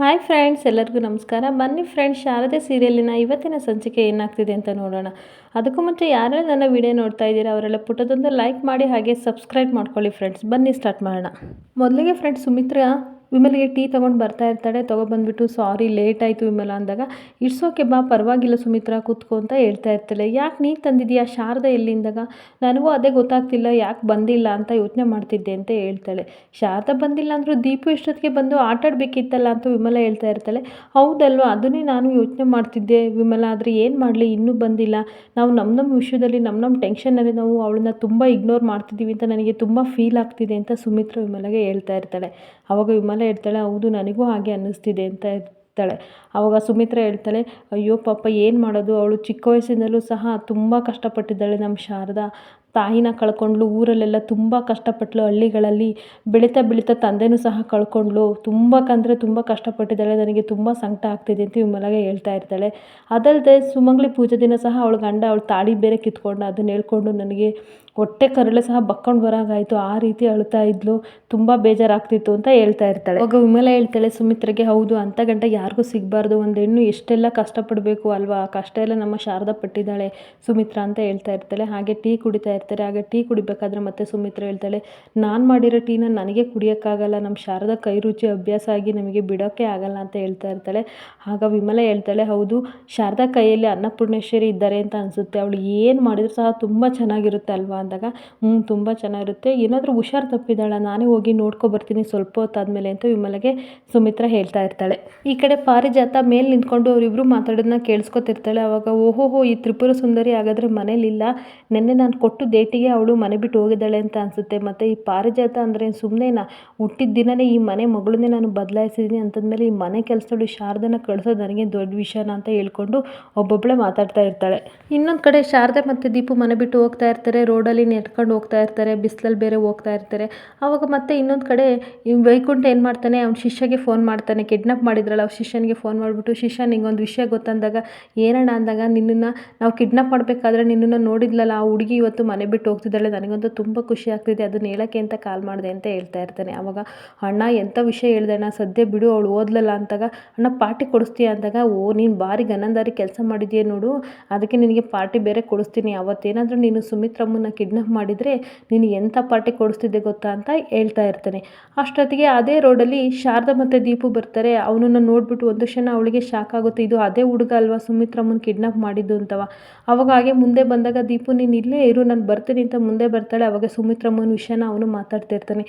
Hi friends ಎಲ್ಲರಿಗೂ ನಮಸ್ಕಾರ. ಬನ್ನಿ ಫ್ರೆಂಡ್ಸ್ ಶಾರದೆ ಸೀರಿಯಲಿನ ಇವತ್ತಿನ ಸಂಚಿಕೆ ಏನಾಗ್ತಿದೆ ಅಂತ ನೋಡೋಣ. ಅದಕ್ಕೂ ಮುಂಚೆ ಯಾರ್ಯಾರು ನನ್ನ ವಿಡಿಯೋ ನೋಡ್ತಾ ಇದ್ದೀರಾ, ಅವರೆಲ್ಲ ಪುಟದೊಂದು ಲೈಕ್ ಮಾಡಿ ಹಾಗೆ ಸಬ್ಸ್ಕ್ರೈಬ್ ಮಾಡ್ಕೊಳ್ಳಿ ಫ್ರೆಂಡ್ಸ್ ಬನ್ನಿ ಸ್ಟಾರ್ಟ್ ಮಾಡೋಣ. ಮೊದಲಿಗೆ ಫ್ರೆಂಡ್ಸ್ ಸುಮಿತ್ರಾ ವಿಮಲ್ಗೆ ಟೀ ತೊಗೊಂಡು ಬರ್ತಾ ಇರ್ತಾಳೆ ತೊಗೊಬಂದ್ಬಿಟ್ಟು ಸಾರಿ, ಲೇಟ್ ಆಯಿತು ವಿಮಲ ಅಂದಾಗ ಇಡ್ಸೋಕೆ ಬಾ, ಪರವಾಗಿಲ್ಲ ಸುಮಿತ್ರ, ಕೂತ್ಕೊ ಅಂತ ಹೇಳ್ತಾ ಇರ್ತಾಳೆ. ಯಾಕೆ ನೀ ತಂದಿದೀಯಾ? ಶಾರದಾ ಎಲ್ಲಿಂದಾಗ? ನನಗೂ ಅದೇ ಗೊತ್ತಾಗ್ತಿಲ್ಲ, ಯಾಕೆ ಬಂದಿಲ್ಲ ಅಂತ ಯೋಚನೆ ಮಾಡ್ತಿದ್ದೆ ಅಂತ ಹೇಳ್ತಾಳೆ. ಶಾರದಾ ಬಂದಿಲ್ಲ ಅಂದರೂ ದೀಪು ಇಷ್ಟೊತ್ತಿಗೆ ಬಂದು ಆಟಾಡಬೇಕಿತ್ತಲ್ಲ ಅಂತ ವಿಮಲ ಹೇಳ್ತಾ ಇರ್ತಾಳೆ. ಹೌದಲ್ವ, ಅದನ್ನೇ ನಾನು ಯೋಚನೆ ಮಾಡ್ತಿದ್ದೆ ವಿಮಲ, ಆದರೆ ಏನು ಮಾಡಲಿ? ಇನ್ನೂ ಬಂದಿಲ್ಲ. ನಾವು ನಮ್ಮ ನಮ್ಮ ವಿಷಯದಲ್ಲಿ ನಮ್ಮ ನಮ್ಮ ಟೆನ್ಷನಲ್ಲಿ ನಾವು ಅವಳನ್ನ ತುಂಬ ಇಗ್ನೋರ್ ಮಾಡ್ತಿದ್ದೀವಿ ಅಂತ ನನಗೆ ತುಂಬ ಫೀಲ್ ಆಗ್ತಿದೆ ಅಂತ ಸುಮಿತ್ರ ವಿಮಲಗೆ ಹೇಳ್ತಾ ಇರ್ತಾಳೆ. ಅವಾಗ ವಿಮಲ ಹೇಳ್ತಾಳೆ, ಹೌದು, ನನಗೂ ಹಾಗೆ ಅನ್ನಿಸ್ತಿದೆ ಅಂತ ಇರ್ತಾಳೆ ಆವಾಗ ಸುಮಿತ್ರ ಹೇಳ್ತಾಳೆ, ಅಯ್ಯೋ ಪಾಪ, ಏನು ಮಾಡೋದು? ಅವಳು ಚಿಕ್ಕ ವಯಸ್ಸಿನಲ್ಲೂ ಸಹ ತುಂಬ ಕಷ್ಟಪಟ್ಟಿದ್ದಾಳೆ ನಮ್ಮ ಶಾರದಾ. ತಾಯಿನ ಕಳ್ಕೊಂಡ್ಳು ಊರಲ್ಲೆಲ್ಲ ತುಂಬ ಕಷ್ಟಪಟ್ಟಳು ಹಳ್ಳಿಗಳಲ್ಲಿ ಬೆಳೀತಾ ಬೆಳೀತಾ ತಂದೆನೂ ಸಹ ಕಳ್ಕೊಂಡ್ಳು ತುಂಬ ಕಂದರೆ ತುಂಬ ಕಷ್ಟಪಟ್ಟಿದ್ದಾಳೆ. ನನಗೆ ತುಂಬ ಸಂಕಟ ಆಗ್ತಿದೆ ಅಂತ ವಿಮಲಾಗೆ ಹೇಳ್ತಾ ಇರ್ತಾಳೆ. ಅದಲ್ಲದೆ ಸುಮಂಗ್ಲಿ ಪೂಜೆ ದಿನ ಸಹ ಅವಳ ಗಂಡ ಅವಳು ತಾಳಿ ಬೇರೆ ಕಿತ್ಕೊಂಡು. ಅದನ್ನ ಹೇಳ್ಕೊಂಡು ನನಗೆ ಹೊಟ್ಟೆ ಕರಳೆ ಸಹ ಬಕ್ಕೊಂಡು ಬರೋಂಗಾಯಿತು. ಆ ರೀತಿ ಅಳ್ತಾ ಇದ್ಲು. ತುಂಬ ಬೇಜಾರಾಗ್ತಿತ್ತು ಅಂತ ಹೇಳ್ತಾ ಇರ್ತಾಳೆ. ಆಗ ವಿಮಲ ಹೇಳ್ತಾಳೆ, ಸುಮಿತ್ರೆಗೆ ಹೌದು. ಅಂಥ ಗಂಟ ಯಾರಿಗೂ ಸಿಗಬಾರ್ದು. ಒಂದು ಹೆಣ್ಣು ಎಷ್ಟೆಲ್ಲ ಕಷ್ಟಪಡಬೇಕು ಅಲ್ವಾ? ಕಷ್ಟ ಎಲ್ಲ ನಮ್ಮ ಶಾರದಾ ಪಟ್ಟಿದ್ದಾಳೆ ಸುಮಿತ್ರಾ ಅಂತ ಹೇಳ್ತಾ ಇರ್ತಾಳೆ. ಹಾಗೆ ಟೀ ಕುಡಿತಾ ಇರ್ತಾರೆ ಹಾಗೆ ಟೀ ಕುಡಿಬೇಕಾದ್ರೆ ಮತ್ತೆ ಸುಮಿತ್ರ ಹೇಳ್ತಾಳೆ, ನಾನು ಮಾಡಿರೋ ಟೀನ ನನಗೆ ಕುಡಿಯೋಕ್ಕಾಗಲ್ಲ ನಮ್ಮ ಶಾರದ ಕೈ ರುಚಿ ಅಭ್ಯಾಸ ಆಗಿ ನಮಗೆ ಬಿಡೋಕ್ಕೆ ಆಗಲ್ಲ ಅಂತ ಹೇಳ್ತಾ ಇರ್ತಾಳೆ. ಆಗ ವಿಮಲ ಹೇಳ್ತಾಳೆ, ಹೌದು, ಶಾರದಾ ಕೈಯಲ್ಲಿ ಅನ್ನಪೂರ್ಣೇಶ್ವರಿ ಇದ್ದಾರೆ ಅಂತ ಅನಿಸುತ್ತೆ, ಅವಳು ಏನು ಮಾಡಿದ್ರು ಸಹ ತುಂಬ ಚೆನ್ನಾಗಿರುತ್ತೆ ಅಲ್ವಾ? ಅಂದಾಗ ಹ್ಞೂ ತುಂಬ ಚೆನ್ನಾಗಿರುತ್ತೆ, ಏನಾದರೂ ಹುಷಾರು ತಪ್ಪಿದ್ದಾಳ, ನಾನೇ ಹೋಗಿ ನೋಡ್ಕೊಬರ್ತೀನಿ ಸ್ವಲ್ಪ ಹೊತ್ತಾದಮೇಲೆ ಅಂತ ವಿಮಲಗೆ ಸುಮಿತ್ರ ಹೇಳ್ತಾ ಇರ್ತಾಳೆ. ಈ ಕಡೆ ಪಾರಿಜಾತ ಮೇಲೆ ನಿಂತ್ಕೊಂಡು ಅವರಿಬ್ಬರು ಮಾತಾಡೋದನ್ನ ಕೇಳಿಸ್ಕೊತಿರ್ತಾಳೆ, ಅವಾಗ, ಓಹೋಹೋ, ಈ ತ್ರಿಪುರ ಸುಂದರಿ ಹಾಗಾದರೆ ಮನೇಲಿಲ್ಲ, ನಿನ್ನೆ ನಾನು ಕೊಟ್ಟು ಡೇಟಿಗೆ ಅವಳು ಮನೆ ಬಿಟ್ಟು ಹೋಗಿದ್ದಾಳೆ ಅಂತ ಅನಿಸುತ್ತೆ. ಮತ್ತು ಈ ಪಾರಿಜಾತ ಅಂದರೆ ಸುಮ್ಮನೆ ನಾ ಹುಟ್ಟಿದ ದಿನನೇ ಈ ಮನೆ ಮಗಳನ್ನೇ ನಾನು ಬದಲಾಯಿಸಿದ್ದೀನಿ ಅಂತಂದಮೇಲೆ ಈ ಮನೆ ಕೆಲಸದಳು ಶಾರದನ ಕಳಿಸೋದು ನನಗೆ ದೊಡ್ಡ ವಿಷಯನ ಅಂತ ಹೇಳ್ಕೊಂಡು ಒಬ್ಬೊಬ್ಬಳೆ ಮಾತಾಡ್ತಾ ಇರ್ತಾಳೆ. ಇನ್ನೊಂದು ಕಡೆ ಶಾರದೆ ಮತ್ತು ದೀಪು ಮನೆ ಬಿಟ್ಟು ಹೋಗ್ತಾ ಇರ್ತಾರೆ. ರೋಡಲ್ಲಿ ನೆಟ್ಕೊಂಡು ಹೋಗ್ತಾ ಇರ್ತಾರೆ. ಬಿಸಿಲಲ್ಲಿ ಬೇರೆ ಹೋಗ್ತಾ ಇರ್ತಾರೆ. ಆವಾಗ ಮತ್ತೆ ಇನ್ನೊಂದು ಕಡೆ ವೈಕುಂಠ ಏನು ಮಾಡ್ತಾನೆ? ಅವ್ನು ಶಿಷ್ಯಗೆ ಫೋನ್ ಮಾಡ್ತಾನೆ. ಕಿಡ್ನಾಪ್ ಮಾಡಿದ್ರಲ್ಲ, ಅವ್ರ ಶಿಷ್ಯನಿಗೆ ಫೋನ್ ಮಾಡಿಬಿಟ್ಟು, ಶಿಷ್ಯ, ನಿಂಗೊಂದು ವಿಷಯ ಗೊತ್ತಂದಾಗ, ಏನಣ್ಣ ಅಂದಾಗ, ನಿನ್ನನ್ನು ನಾವು ಕಿಡ್ನಾಪ್ ಮಾಡಬೇಕಾದ್ರೆ ನಿನ್ನನ್ನು ನೋಡಿದ್ಲಲ್ಲ, ಆ ಹುಡುಗಿ ಇವತ್ತು ಬಿಟ್ಟು ಹೋಗ್ತಿದ್ದಾಳೆ. ನನಗಂತೂ ತುಂಬ ಖುಷಿ ಆಗ್ತಿದೆ. ಅದನ್ನ ಹೇಳೋಕ್ಕೆ ಅಂತ ಕಾಲ್ ಮಾಡಿದೆ ಅಂತ ಹೇಳ್ತಾ ಇರ್ತಾನೆ. ಅವಾಗ, ಅಣ್ಣ ಎಂಥ ವಿಷಯ ಹೇಳಿದೆ ಅಣ್ಣ? ಸದ್ಯ ಬಿಡು, ಅವಳು ಓದಲಲ್ಲ ಅಂತಾಗ ಅಣ್ಣ, ಪಾರ್ಟಿ ಕೊಡಿಸ್ತೀಯ? ಅಂದಾಗ, ಓ, ನೀನು ಭಾರಿ ಗನಂದಾರಿ ಕೆಲಸ ಮಾಡಿದೆಯೇ ನೋಡು. ಅದಕ್ಕೆ ನಿನಗೆ ಪಾರ್ಟಿ ಬೇರೆ ಕೊಡಿಸ್ತೀನಿ. ಅವತ್ತೇನಾದರೂ ನೀನು ಸುಮಿತ್ರಮ್ಮನ ಕಿಡ್ನಾಪ್ ಮಾಡಿದರೆ ನೀನು ಎಂಥ ಪಾರ್ಟಿ ಕೊಡಿಸ್ತಿದ್ದೆ ಗೊತ್ತಾ? ಅಂತ ಹೇಳ್ತಾ ಇರ್ತಾನೆ. ಅಷ್ಟೊತ್ತಿಗೆ ಅದೇ ರೋಡಲ್ಲಿ ಶಾರದಾ ಮತ್ತು ದೀಪು ಬರ್ತಾರೆ. ಅವನನ್ನು ನೋಡಿಬಿಟ್ಟು ಒಂದು ಕ್ಷಣ ಅವಳಿಗೆ ಶಾಕ್ ಆಗುತ್ತೆ. ಇದು ಅದೇ ಹುಡುಗ ಅಲ್ವಾ ಸುಮಿತ್ರಮ್ಮನ ಕಿಡ್ನಾಪ್ ಮಾಡಿದ್ದು ಅಂತವ? ಅವಾಗ ಹಾಗೆ ಮುಂದೆ ಬಂದಾಗ, ದೀಪು, ನೀನು ಇಲ್ಲೇ ಇರು. ನಾನು ಬರ್ತೀನಿ ಅಂತ ಮುಂದೆ ಬರ್ತಾಳೆ ಅವಾಗ ಸುಮಿತ್ರಮ್ಮನ ವಿಷಯನ ಅವನು ಮಾತಾಡ್ತಿರ್ತಾನೆ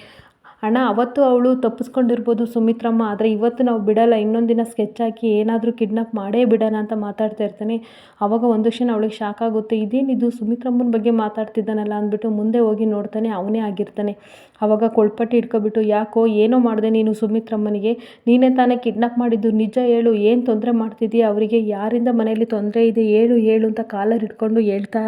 ಅಣ್ಣ, ಅವತ್ತು ಅವಳು ತಪ್ಪಿಸ್ಕೊಂಡಿರ್ಬೋದು ಸುಮಿತ್ರಮ್ಮ, ಆದರೆ ಇವತ್ತು ನಾವು ಬಿಡಲ್ಲ. ಇನ್ನೊಂದು ದಿನ ಸ್ಕೆಚ್ ಹಾಕಿ ಏನಾದರೂ ಕಿಡ್ನಾಪ್ ಮಾಡೇ ಬಿಡೋಣ ಅಂತ ಮಾತಾಡ್ತಾ ಇರ್ತಾನೆ. ಆವಾಗ ಒಂದು ಕ್ಷಣ ಅವಳಿಗೆ ಶಾಕ್ ಆಗುತ್ತೆ. ಇದೇನಿದು ಸುಮಿತ್ರಮ್ಮನ ಬಗ್ಗೆ ಮಾತಾಡ್ತಿದ್ದಾನಲ್ಲ ಅಂದ್ಬಿಟ್ಟು ಮುಂದೆ ಹೋಗಿ ನೋಡ್ತಾನೆ, ಅವನೇ ಆಗಿರ್ತಾನೆ. ಆವಾಗ ಕೊಳ್ಪಟ್ಟಿ ಇಟ್ಕೊಬಿಟ್ಟು ಯಾಕೋ, ಏನೋ ಮಾಡಿದೆ ನೀನು ಸುಮಿತ್ರಮ್ಮನಿಗೆ? ನೀನೇ ತಾನೇ ಕಿಡ್ನಾಪ್ ಮಾಡಿದ್ದು. ನಿಜ ಹೇಳು, ಏನು ತೊಂದರೆ ಮಾಡ್ತಿದ್ದೀಯ ಅವರಿಗೆ ಯಾರಿಂದ ಮನೆಯಲ್ಲಿ ತೊಂದರೆ ಇದೆ? ಹೇಳು ಹೇಳು ಅಂತ ಕಾಲರ್ ಇಟ್ಕೊಂಡು ಹೇಳ್ತಾ,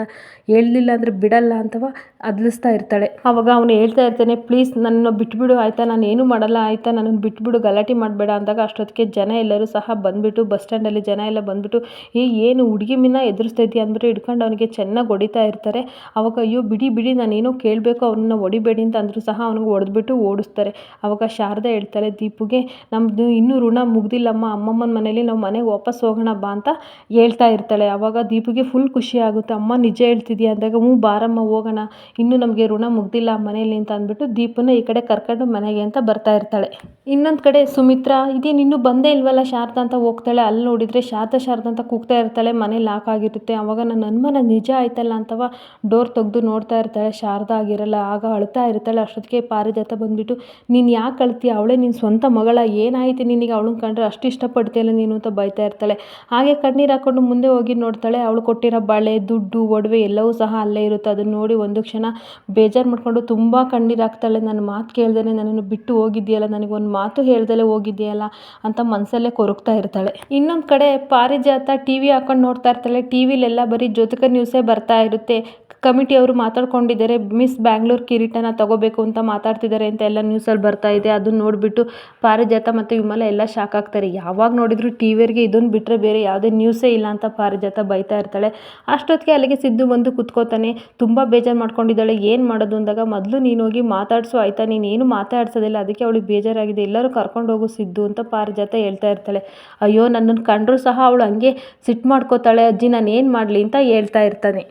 ಹೇಳಲಿಲ್ಲ ಅಂದರೆ ಬಿಡಲ್ಲ ಅಂತವ ಅದ್ಲಿಸ್ತಾ ಇರ್ತಾಳೆ. ಆವಾಗ ಅವನು ಹೇಳ್ತಾ ಇರ್ತಾನೆ ಪ್ಲೀಸ್ ನನ್ನ ಬಿಟ್ಬಿಡು ಆಯಿತಾ? ನಾನು ಏನೂ ಮಾಡಲ್ಲ, ಆಯಿತಾ? ನನ್ನನ್ನು ಬಿಟ್ಬಿಡು, ಗಲಾಟೆ ಮಾಡಬೇಡ ಅಂದಾಗ ಅಷ್ಟೊತ್ತಿಗೆ ಜನ ಎಲ್ಲರೂ ಸಹ ಬಂದುಬಿಟ್ಟು, ಬಸ್ ಸ್ಟ್ಯಾಂಡಲ್ಲಿ ಜನ ಎಲ್ಲ ಬಂದುಬಿಟ್ಟು, ಏ, ಏನು ಹುಡುಗಿ ಮಿನ್ನ ಎದುರಿಸ್ತಾ ಇದೆಯಾ ಅಂದ್ಬಿಟ್ಟು ಹಿಡ್ಕೊಂಡು ಅವನಿಗೆ ಚೆನ್ನಾಗಿ ಹೊಡಿತಾ ಇರ್ತಾರೆ. ಅವಾಗ, ಅಯ್ಯೋ, ಬಿಡಿ ಬಿಡಿ, ನಾನೇನೋ ಕೇಳಬೇಕು, ಅವನನ್ನ ಹೊಡಿಬೇಡಿ ಅಂತ ಅಂದರೂ ಸಹ ಅವನಿಗೆ ಹೊಡೆದ್ಬಿಟ್ಟು ಓಡಿಸ್ತಾರೆ. ಅವಾಗ ಶಾರದಾ ಹೇಳ್ತಾರೆ, ದೀಪುಗೆ ನಮ್ಮದು ಇನ್ನೂ ಋಣ ಮುಗ್ದಿಲ್ಲಮ್ಮ, ಅಮ್ಮಮ್ಮನ ಮನೇಲಿ ನಾವು ಮನೆಗೆ ವಾಪಸ್ ಹೋಗೋಣ ಬಾ ಅಂತ ಹೇಳ್ತಾ ಇರ್ತಾಳೆ. ಅವಾಗ ದೀಪುಗೆ ಫುಲ್ ಖುಷಿ ಆಗುತ್ತೆ, ಅಮ್ಮ, ನಿಜ ಹೇಳ್ತಿದ್ಯಾ ಅಂದಾಗ, ಹ್ಞೂ, ಬಾರಮ್ಮ, ಹೋಗೋಣ. ಇನ್ನೂ ನಮಗೆ ಋಣ ಮುಗ್ದಿಲ್ಲ ಮನೆಯಲ್ಲಿ ಅಂತ ಅಂದ್ಬಿಟ್ಟು ದೀಪನ ಈ ಕಡೆ ಕರ್ಕೊಂಡು ಮನೆಗೆ ಅಂತ ಬರ್ತಾ ಇರ್ತಾಳೆ. ಇನ್ನೊಂದು ಕಡೆ ಸುಮಿತ್ರಾ ಇದೇ ಇನ್ನೂ ಬಂದೇ ಇಲ್ವಲ್ಲ ಶಾರದಾ ಅಂತ ಹೋಗ್ತಾಳೆ. ಅಲ್ಲಿ ನೋಡಿದರೆ ಶಾರದಾ ಶಾರದಾ ಅಂತ ಕೂಗ್ತಾ ಇರ್ತಾಳೆ. ಮನೆ ಲಾಕ್ ಆಗಿರುತ್ತೆ. ಆವಾಗ ನನ್ನ ಅನುಮಾನ ನಿಜ ಆಯ್ತಲ್ಲ ಅಂತವ ಡೋರ್ ತೆಗೆದು ನೋಡ್ತಾ ಇರ್ತಾಳೆ. ಶಾರದಾ ಆಗಿರಲ್ಲ ಆಗ ಅಳ್ತಾ ಇರ್ತಾಳೆ. ಅಷ್ಟೊತ್ತಿಗೆ ಪಾರಿಜಾತ ಬಂದುಬಿಟ್ಟು, ನೀನು ಯಾಕೆ ಅಳ್ತೀಯ? ಅವಳೇ ನಿನ್ನ ಸ್ವಂತ ಮಗಳ. ಏನಾಯ್ತು ನಿನಗೆ? ಅವಳನ್ನ ಕಂಡ್ರೆ ಅಷ್ಟು ಇಷ್ಟಪಡ್ತೀಯಲ್ಲ ನೀನು? ಅಂತ ಬೈತಾ ಇರ್ತಾಳೆ. ಹಾಗೆ ಕಣ್ಣೀರು ಹಾಕ್ಕೊಂಡು ಮುಂದೆ ಹೋಗಿ ನೋಡ್ತಾಳೆ. ಅವಳು ಕೊಟ್ಟಿರೋ ಬಳೆ, ದುಡ್ಡು, ಒಡವೆ ಎಲ್ಲವೂ ಸಹ ಅಲ್ಲೇ ಇರುತ್ತೆ. ಅದನ್ನು ನೋಡಿ ಒಂದು ಕ್ಷಣ ಬೇಜಾರು ಮಾಡಿಕೊಂಡು ತುಂಬ ಕಣ್ಣೀರು ಹಾಕ್ತಾಳೆ. ನನ್ನ ಮಾತು ಕೇಳ್ದೇ ನನ್ನನ್ನು ಬಿಟ್ಟು ಹೋಗಿದ್ಯಲ್ಲ ನನಗೆ ಒಂದು ಮಾತು ಹೇಳ್ದಲೇ ಹೋಗಿದ್ಯಲ್ಲ ಅಂತ ಮನಸ್ಸಲ್ಲೇ ಕೊರಗ್ತಾ ಇರ್ತಾಳೆ. ಇನ್ನೊಂದು ಕಡೆ ಪಾರಿಜಾತ ಟಿ ವಿ ಹಾಕೊಂಡು ನೋಡ್ತಾ ಇರ್ತಾಳೆ. ಟಿ ವಿಲೆಲ್ಲ ಬರೀ ಜ್ಯೋತಿಕ ನ್ಯೂಸೇ ಬರ್ತಾ ಇರುತ್ತೆ. ಕಮಿಟಿಯವರು ಮಾತಾಡ್ಕೊಂಡಿದ್ದಾರೆ ಮಿಸ್ ಬ್ಯಾಂಗ್ಳೂರ್ ಕಿರೀಟನ ತಗೋಬೇಕು ಅಂತ ಮಾತಾಡ್ತಿದ್ದಾರೆ ಅಂತ ಎಲ್ಲ ನ್ಯೂಸಲ್ಲಿ ಬರ್ತಾ ಇದೆ. ಅದನ್ನ ನೋಡಿಬಿಟ್ಟು ಪಾರಿಜಾತ ಮತ್ತು ವಿಮಲ ಎಲ್ಲ ಶಾಕ್ ಆಗ್ತಾರೆ. ಯಾವಾಗ ನೋಡಿದ್ರು ಟಿ ವಿಯರಿಗೆ ಇದನ್ನು ಬಿಟ್ಟರೆ ಬೇರೆ ಯಾವುದೇ ನ್ಯೂಸೇ ಇಲ್ಲ ಅಂತ ಪಾರಿಜಾತ ಬೈತಾ ಇರ್ತಾಳೆ. ಅಷ್ಟೊತ್ತಿಗೆ ಅಲ್ಲಿಗೆ ಸಿದ್ದು ಬಂದು ಕುತ್ಕೋತಾನೆ. ತುಂಬ ಬೇಜಾರು ಮಾಡ್ಕೊಂಡಿದ್ದಾಳೆ. ಏನು ಮಾಡೋದು ಅಂದಾಗ, ಮೊದಲು ನೀನು ಹೋಗಿ ಮಾತಾಡಿಸು ಆಯಿತಾ? ನೀನು ಏನು ಮಾತಾಡ್ಸೋದಿಲ್ಲ, ಅದಕ್ಕೆ ಅವಳಿಗೆ ಬೇಜಾರಾಗಿದೆ. ಎಲ್ಲರೂ ಕರ್ಕೊಂಡು ಹೋಗು ಸಿದ್ದು ಅಂತ ಪಾರಿಜಾತ ಹೇಳ್ತಾ ಇರ್ತಾಳೆ. ಅಯ್ಯೋ ನನ್ನನ್ನು ಕಂಡರೂ ಸಹ ಅವಳು ಹಂಗೆ ಸಿಟ್ಟು ಮಾಡ್ಕೋತಾಳೆ, ಅಜ್ಜಿ ನಾನು ಏನು ಮಾಡಲಿ ಅಂತ ಹೇಳ್ತಾ ಇರ್ತಾನೆ.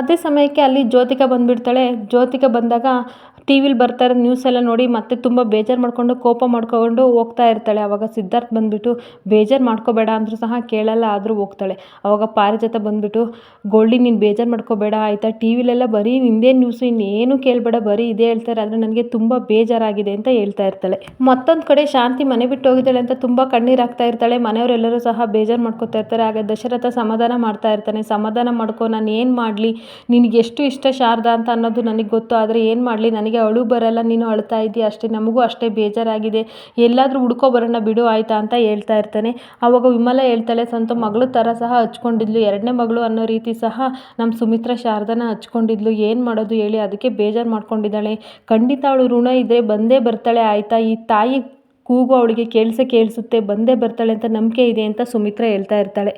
ಅದೇ ಸಮಯಕ್ಕೆ ಅಲ್ಲಿ ಜ್ಯೋತಿಕ ಬಂದುಬಿಡ್ತಾಳೆ. ಜ್ಯೋತಿಕ ಬಂದಾಗ ಟಿ ವಿಲಿ ಬರ್ತಾ ಇರೋ ನ್ಯೂಸ್ ಎಲ್ಲ ನೋಡಿ ಮತ್ತೆ ತುಂಬ ಬೇಜಾರು ಮಾಡಿಕೊಂಡು, ಕೋಪ ಮಾಡ್ಕೊಂಡು ಹೋಗ್ತಾ ಇರ್ತಾಳೆ. ಅವಾಗ ಸಿದ್ಧಾರ್ಥ್ ಬಂದುಬಿಟ್ಟು, ಬೇಜಾರು ಮಾಡ್ಕೋಬೇಡ ಅಂದರೂ ಸಹ ಕೇಳಲ್ಲ, ಆದರೂ ಹೋಗ್ತಾಳೆ. ಅವಾಗ ಪಾರಿಜಾತ ಬಂದುಬಿಟ್ಟು, ಗೋಲ್ಡಿ ನೀನು ಬೇಜಾರು ಮಾಡ್ಕೋಬೇಡ, ಆಯಿತಾ? ಟಿ ವಿಲೆಲ್ಲ ಬರೀ ನಿಂದೇ ನ್ಯೂಸು ಇನ್ನೇನು ಕೇಳಬೇಡ, ಬರೀ ಇದೇ ಹೇಳ್ತಾರೆ. ಆದರೆ ನನಗೆ ತುಂಬ ಬೇಜಾರಾಗಿದೆ ಅಂತ ಹೇಳ್ತಾ ಇರ್ತಾಳೆ. ಮತ್ತೊಂದು ಕಡೆ ಶಾಂತಿ ಮನೆ ಬಿಟ್ಟು ಹೋಗಿದ್ದಾಳೆ ಅಂತ ತುಂಬ ಕಣ್ಣೀರಾಗ್ತಾ ಇರ್ತಾಳೆ. ಮನೆಯವರೆಲ್ಲರೂ ಸಹ ಬೇಜಾರು ಮಾಡ್ಕೋತಾ ಇರ್ತಾರೆ. ಆಗ ದಶರಥ ಸಮಾಧಾನ ಮಾಡ್ತಾ ಇರ್ತಾನೆ. ಸಮಾಧಾನ ಮಾಡ್ಕೊ, ನಾನು ಏನು ಮಾಡಲಿ? ನಿನಗೆ ಎಷ್ಟು ಇಷ್ಟ ಶಾರದಾ ಅಂತ ಅನ್ನೋದು ನನಗೆ ಗೊತ್ತು. ಆದರೆ ಏನು ಮಾಡಲಿ? ನನಗೆ ಅಳು ಬರಲ್ಲ, ನೀನು ಅಳ್ತಾ ಇದ್ದೀಯ ಅಷ್ಟೇ ನಮಗೂ ಅಷ್ಟೇ ಬೇಜಾರಾಗಿದೆ. ಎಲ್ಲಾದರೂ ಹುಡ್ಕೋ ಬರೋಣ ಬಿಡು, ಆಯಿತಾ ಅಂತ ಹೇಳ್ತಾ ಇರ್ತಾನೆ. ಆವಾಗ ವಿಮಲ ಹೇಳ್ತಾಳೆ ಸ್ವಂತ ಮಗಳು ಥರ ಸಹ ಹಚ್ಕೊಂಡಿದ್ಲು, ಎರಡನೇ ಮಗಳು ಅನ್ನೋ ರೀತಿ ಸಹ ನಮ್ಮ ಸುಮಿತ್ರಾ ಶಾರದಾನ ಹಚ್ಕೊಂಡಿದ್ಲು. ಏನು ಮಾಡೋದು ಹೇಳಿ, ಅದಕ್ಕೆ ಬೇಜಾರು ಮಾಡ್ಕೊಂಡಿದ್ದಾಳೆ. ಖಂಡಿತ ಅವಳು ಋಣ ಇದ್ದರೆ ಬಂದೇ ಬರ್ತಾಳೆ, ಆಯಿತಾ? ಈ ತಾಯಿ ಕೂಗು ಅವಳಿಗೆ ಕೇಳಿಸೇ ಕೇಳಿಸುತ್ತೆ, ಬಂದೇ ಬರ್ತಾಳೆ ಅಂತ ನಂಬಿಕೆ ಇದೆ ಅಂತ ಸುಮಿತ್ರಾ ಹೇಳ್ತಾ ಇರ್ತಾಳೆ.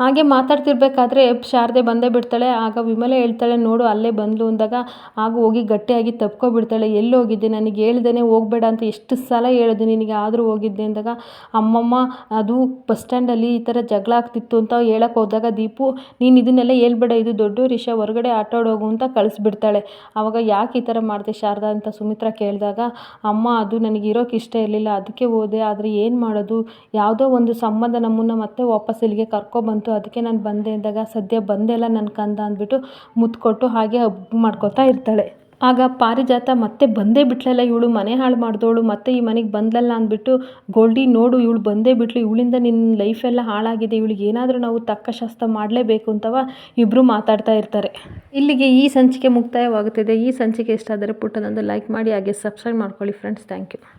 ಹಾಗೆ ಮಾತಾಡ್ತಿರ್ಬೇಕಾದ್ರೆ, ಶಾರದೆ ಬಂದೇ ಬಿಡ್ತಾಳೆ. ಆಗ ವಿಮಲೆ ಹೇಳ್ತಾಳೆ, ನೋಡು, ಅಲ್ಲೇ ಬಂದ್ಲು ಅಂದಾಗ ಆಗ ಹೋಗಿ ಗಟ್ಟಿಯಾಗಿ ತಪ್ಕೊಬಿಡ್ತಾಳೆ. ಎಲ್ಲಿ ಹೋಗಿದ್ದೆ? ನನಗೆ ಹೇಳ್ದೇ ಹೋಗಬೇಡ ಅಂತ ಎಷ್ಟು ಸಲ ಹೇಳಿದೆ. ನಿನಗೆ ಆದರೂ ಹೋಗಿದ್ದೆ ಅಂದಾಗ, ಅಮ್ಮಮ್ಮ, ಅದು ಬಸ್ ಸ್ಟ್ಯಾಂಡಲ್ಲಿ ಈ ಥರ ಜಗಳ ಆಗ್ತಿತ್ತು ಅಂತ ಹೇಳಕ್ಕೆ ಹೋದಾಗ ದೀಪು, ನೀನು ಇದನ್ನೆಲ್ಲ ಹೇಳ್ಬೇಡ. ಇದು ದೊಡ್ಡ ವಿಷಯ ಹೊರಗಡೆ ಆಟಾಡೋಗು ಅಂತ ಕಳಿಸ್ಬಿಡ್ತಾಳೆ. ಆವಾಗ ಯಾಕೆ ಈ ಥರ ಮಾಡಿದೆ ಶಾರದಾ ಅಂತ ಸುಮಿತ್ರಾ ಕೇಳಿದಾಗ, ಅಮ್ಮ, ಅದು ನನಗೆ ಇರೋಕೆ ಇಷ್ಟ ಇರಲಿಲ್ಲ. ಅದಕ್ಕೆ ಹೋದೆ. ಆದರೆ ಏನು ಮಾಡೋದು? ಯಾವುದೋ ಒಂದು ಸಂಬಂಧ ನಮ್ಮನ್ನು ಮತ್ತೆ ವಾಪಸ್ ಇಲ್ಲಿಗೆ ಕರ್ಕೊಬಂತು ಅದಕ್ಕೆ ನಾನು ಬಂದೆ ಅಂದಾಗ ಸದ್ಯ ಬಂದೆಲ್ಲ ನನ್ನ ಕಂದ ಅಂದ್ಬಿಟ್ಟು ಮುತ್ತು ಕೊಟ್ಟು ಹಾಗೆ ಹಗ್ ಮಾಡ್ಕೋತಾ ಇರ್ತಾಳೆ. ಆಗ ಪಾರಿಜಾತ ಮತ್ತೆ ಬಂದೇ ಬಿಟ್ಲಲ್ಲ ಇವಳು ಮನೆ ಹಾಳು ಮಾಡಿದವಳು ಮತ್ತೆ ಈ ಮನೆಗೆ ಬಂದಲ್ಲ ಅಂದ್ಬಿಟ್ಟು, ಗೋಲ್ಡಿ, ನೋಡು, ಇವಳು ಬಂದೇ ಬಿಟ್ಲು, ಇವಳಿಂದ ನಿನ್ನ ಲೈಫೆಲ್ಲ ಹಾಳಾಗಿದೆ, ಇವಳಿಗೆ ಏನಾದರೂ ನಾವು ತಕ್ಕ ಶಾಸ್ತ್ರ ಮಾಡಲೇಬೇಕು ಅಂತವ ಇಬ್ಬರು ಮಾತಾಡ್ತಾ ಇರ್ತಾರೆ. ಇಲ್ಲಿಗೆ ಈ ಸಂಚಿಕೆ ಮುಕ್ತಾಯವಾಗುತ್ತಿದೆ. ಈ ಸಂಚಿಕೆ ಇಷ್ಟ ಆದರೆ ಲೈಕ್ ಮಾಡಿ, ಹಾಗೆ ಸಬ್ಸ್ಕ್ರೈಬ್ ಮಾಡ್ಕೊಳ್ಳಿ, ಫ್ರೆಂಡ್ಸ್, ಥ್ಯಾಂಕ್ ಯು.